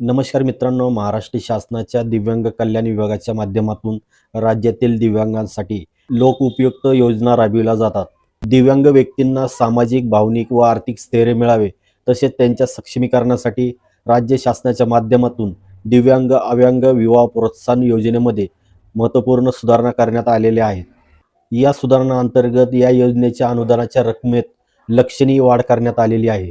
नमस्कार मित्रांनो महाराष्ट्र शासनाच्या दिव्यांग कल्याण विभागाच्या माध्यमातून राज्यातील दिव्यांगांसाठी लोक उपयुक्त योजना राबविल्या जातात. दिव्यांग व्यक्तींना सामाजिक भावनिक व आर्थिक स्थैर्य मिळावे तसेच त्यांच्या सक्षमीकरणासाठी राज्य शासनाच्या माध्यमातून दिव्यांग अव्यांग विवाह प्रोत्साहन योजनेमध्ये महत्त्वपूर्ण सुधारणा करण्यात आलेल्या आहेत. या सुधारणा अंतर्गत या योजनेच्या अनुदानाच्या रकमेत लक्षणीय वाढ करण्यात आलेली आहे.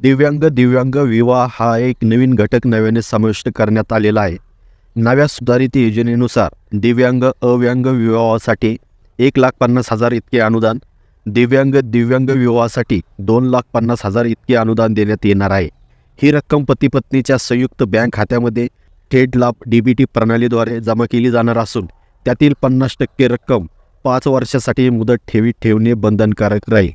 दिव्यांग दिव्यांग विवाह हा एक नवीन घटक नव्याने समाविष्ट करण्यात आलेला आहे. नव्या सुधारित योजनेनुसार दिव्यांग अव्यांग विवाहासाठी एक लाख पन्नास हजार इतके अनुदान दिव्यांग दिव्यांग विवाहासाठी दोन लाख पन्नास हजार इतके अनुदान देण्यात येणार आहे. ही रक्कम पती पत्नीच्या संयुक्त बँक खात्यामध्ये थेट लाभ डी बी टी प्रणालीद्वारे जमा केली जाणार असून त्यातील पन्नास टक्के रक्कम पाच वर्षासाठी मुदत ठेवी ठेवणे बंधनकारक राहील.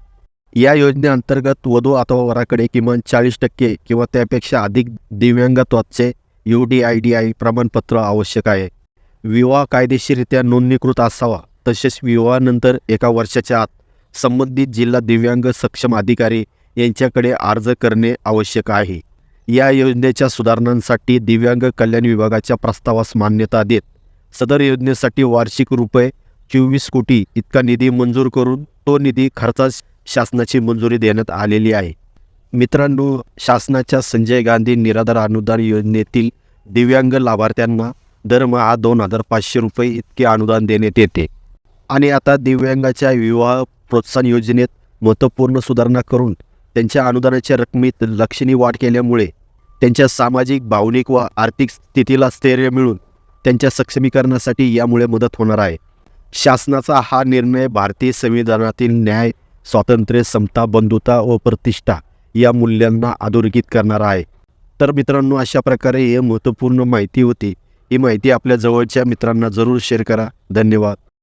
या योजनेअंतर्गत वधू अथवा वराकडे किमान चाळीस टक्के किंवा त्यापेक्षा अधिक दिव्यांगत्वाचे U D I D I प्रमाणपत्र आवश्यक आहे. विवाह कायदेशीररित्या नोंदणीकृत असावा तसेच विवाहानंतर एका वर्षाच्या आत संबंधित जिल्हा दिव्यांग सक्षम अधिकारी यांच्याकडे अर्ज करणे आवश्यक आहे. या योजनेच्या सुधारणांसाठी दिव्यांग कल्याण विभागाच्या प्रस्तावास मान्यता देत सदर योजनेसाठी वार्षिक रुपये चोवीस कोटी इतका निधी मंजूर करून तो निधी खर्चास शासनाची मंजुरी देण्यात आलेली आहे. मित्रांनो शासनाच्या संजय गांधी निराधार अनुदान योजनेतील दिव्यांग लाभार्थ्यांना दरमहा दोन हजार पाचशे रुपये इतके अनुदान देण्यात येते. आणि आता दिव्यांगाच्या विवाह प्रोत्साहन योजनेत महत्त्वपूर्ण सुधारणा करून त्यांच्या अनुदानाच्या रकमेत लक्षणीय वाढ केल्यामुळे त्यांच्या सामाजिक भावनिक व आर्थिक स्थितीला स्थैर्य मिळून त्यांच्या सक्षमीकरणासाठी यामुळे मदत होणार आहे. शासनाचा हा निर्णय भारतीय संविधानातील न्याय स्वातंत्र्य समता बंधुता व प्रतिष्ठा या मूल्यांना अधोरेखित करणारा आहे. तर मित्रांनो अशा प्रकारे हे महत्त्वपूर्ण माहिती होती. ही माहिती आपल्या जवळच्या मित्रांना जरूर शेअर करा. धन्यवाद.